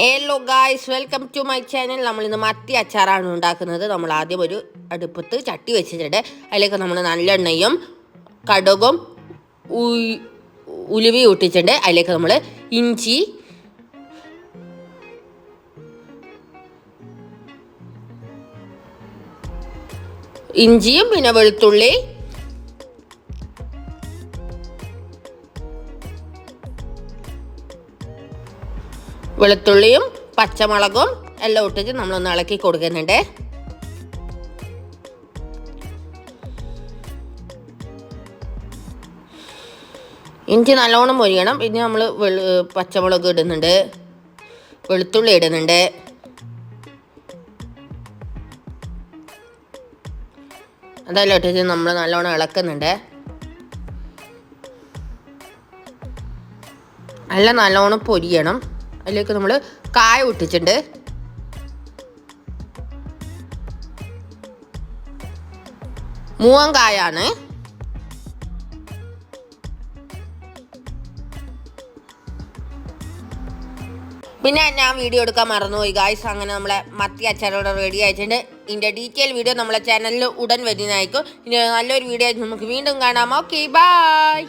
Hello guys welcome to my channel നമ്മൾ ഇന്ന് മത്തി അച്ചാറാണ് ഉണ്ടാക്കുന്നത്. നമ്മൾ ആദ്യം ഒരു അടുപ്പത്ത് ചട്ടി വെച്ചിട്ടുണ്ട്. അതിലേക്ക് നമ്മൾ നല്ലെണ്ണയും കടുകും ഉലുവി ഇട്ടിട്ടുണ്ട്. അതിലേക്ക് നമ്മൾ ഇഞ്ചി ഇഞ്ചിയും പിന്നെ വെളുത്തുള്ളി വെളുത്തുള്ളിയും പച്ചമുളകും എല്ലാം ഇട്ടിട്ട് നമ്മളൊന്ന് ഇളക്കി കൊടുക്കുന്നുണ്ട്. ഇഞ്ചി നല്ലോണം പൊരിയണം. പിന്നെ നമ്മൾ പച്ചമുളക് ഇടുന്നുണ്ട്. വെളുത്തുള്ളി ഇടുന്നുണ്ട്. അതെല്ലാം ഇട്ടിട്ട് നമ്മൾ നല്ലോണം ഇളക്കുന്നുണ്ട്. എല്ലാം നല്ലോണം പൊരിയണം. അതിലേക്ക് നമ്മൾ കായ ഇട്ടിട്ടുണ്ട് മൂവം കായാണ്. പിന്നെ ഞാൻ വീഡിയോ എടുക്കാൻ മറന്നുപോയി. ഗായ്സ് അങ്ങനെ നമ്മളെ മത്തി അച്ചാറോടെ റെഡി ആയിട്ടുണ്ട്. ഇതിന്റെ ഡീറ്റെയിൽ വീഡിയോ നമ്മളെ ചാനലിൽ ഉടൻ വരുന്നതായിരിക്കും. ഇനി നല്ലൊരു വീഡിയോ ആയിട്ട് നമുക്ക് വീണ്ടും കാണാം. Okay bye